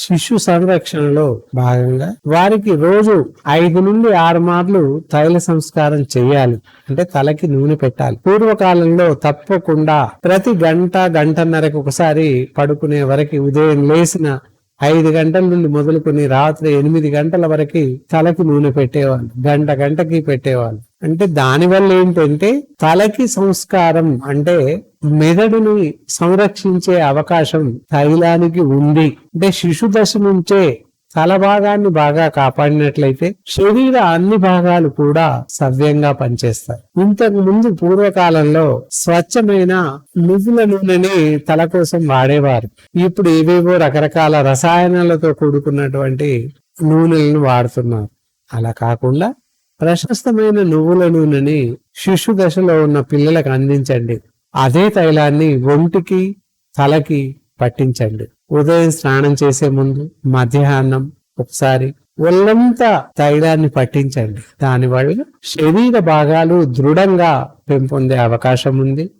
శిశు సంరక్షణలో భాగంగా వారికి రోజు ఐదు నుండి ఆరు మార్లు తైల సంస్కారం చేయాలి. అంటే తలకి నూనె పెట్టాలి. పూర్వకాలంలో తప్పకుండా ప్రతి గంట గంటన్నరకు ఒకసారి పడుకునే వరకు ఉదయం లేచిన ఐదు గంటల నుండి మొదలుకొని రాత్రి ఎనిమిది గంటల వరకు తలకి నూనె పెట్టేవాళ్ళు. గంట గంటకి పెట్టేవాళ్ళు. అంటే దానివల్ల ఏంటంటే తలకి సంస్కారం అంటే మెదడుని సంరక్షించే అవకాశం తైలానికి ఉంది. అంటే శిశు దశ నుంచే తల భాగాన్ని బాగా కాపాడినట్లయితే శరీర అన్ని భాగాలు కూడా సవ్యంగా పనిచేస్తాయి. ఇంతకు ముందు పూర్వకాలంలో స్వచ్ఛమైన నువ్వుల నూనెని తల కోసం వాడేవారు. ఇప్పుడు ఏవేవో రకరకాల రసాయనాలతో కూడుకున్నటువంటి నూనెలను వాడుతున్నారు. అలా కాకుండా ప్రశస్తమైన నువ్వుల నూనెని శిశు దశలో ఉన్న పిల్లలకు అందించండి. అదే తైలాన్ని ఒంటికి తలకి పట్టించండి. ఉదయం స్నానం చేసే ముందు మధ్యాహ్నం ఒకసారి ఒళ్ళంతా తైలాన్ని పట్టించండి. దానివల్ల శరీర భాగాలు దృఢంగా పెంపొందే అవకాశం ఉంది.